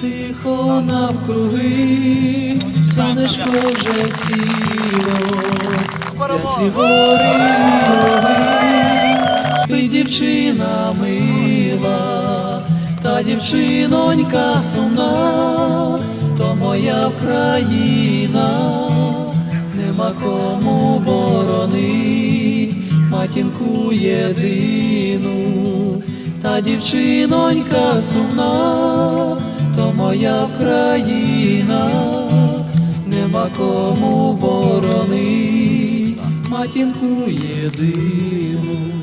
Тихо, навкруги, сонечко вже сіло, спясі гори і логи, спить дівчина мила, та дівчинонька сумна, то моя Вкраїна, нема кому боронить матінку єдину. Та дівчинонька сумна, то моя країна, нема кому боронить матінку єдину.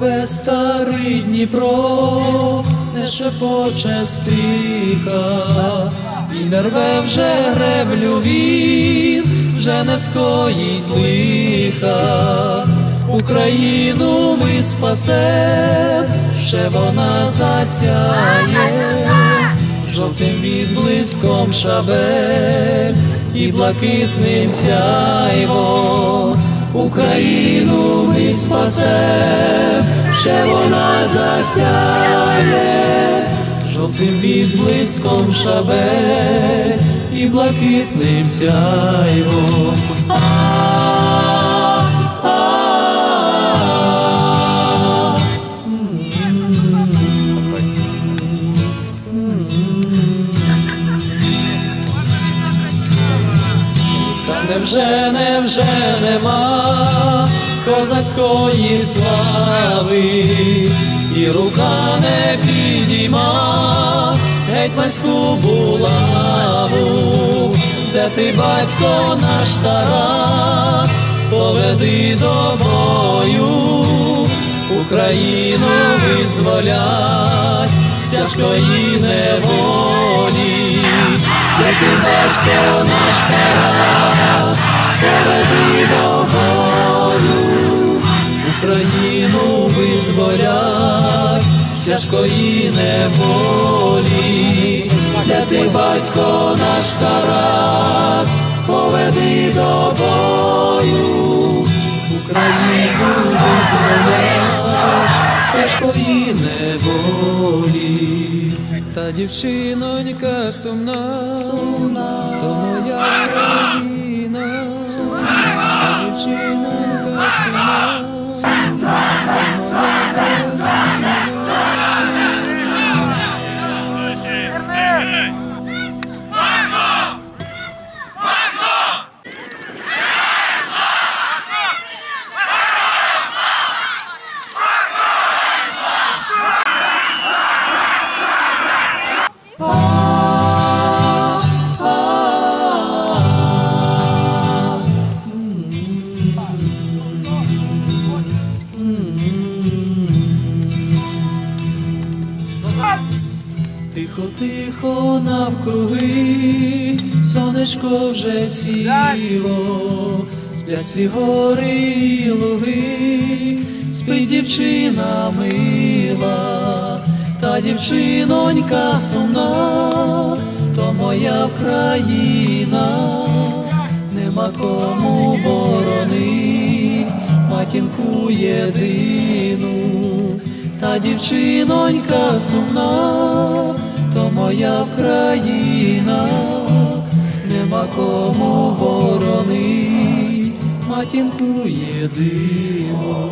Реве старий Дніпро, не шепоче стріха, і не рве вже греблю він, вже не скоїть лиха. Україну ми спасем, ще вона засяє, жовтим відблиском шабель і блакитним сяйво. Україну ми спасем, ще вона засяє, жовтим відблиском шабель і блакитним сяйво. Та невже, невже нема козацької слави, і рука не підійма гетьманську булаву, де ти батько наш Тарас, поведи до бою, Україну визволять з тяжкої неволі, де ти батько наш Тарас, поведи до бою, Україну визволять з тяжкої неволі, де ти батько наш Тарас, поведи до бою, Україну визволять з тяжкої неволі, та дівчинонька сумна, то моя Hey! Тихо, тихо навкруги, сонечко вже сіло, сплясі гори і луги, спить дівчина мила, та дівчинонька сумна, то моя Вкраїна, нема кому боронить матінку єдину. Та дівчинонька сумна, моя країна, нема кому боронить матінку єдину.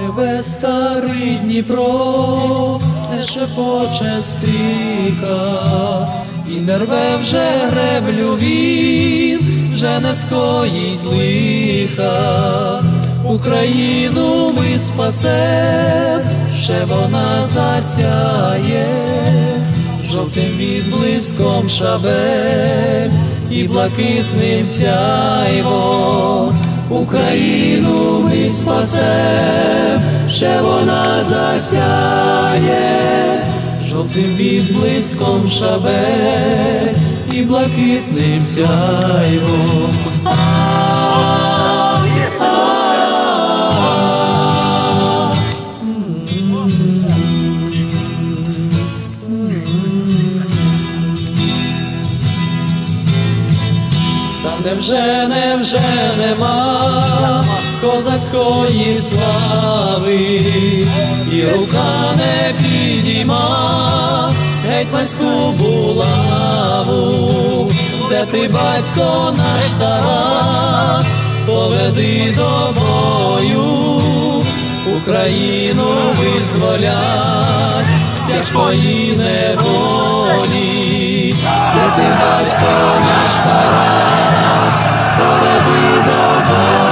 Реве старий Дніпро, не шепоче стріха, і не рве вже греблю він, вже не скоїть лиха. Україну ми спасем, ще вона засяє, жовтим відблиском шабель і блакитним сяйво. Україну ми спасем, ще вона засяє, жовтим відблиском шабель і блакитним сяйво. Невже, невже нема козацької слави, і рука не підійма гетьманську булаву, де ти батько наш Тарас, поведи до бою, Україну визволять з тяжкої неволі, де ти батько наш Тарас, коли ви бою,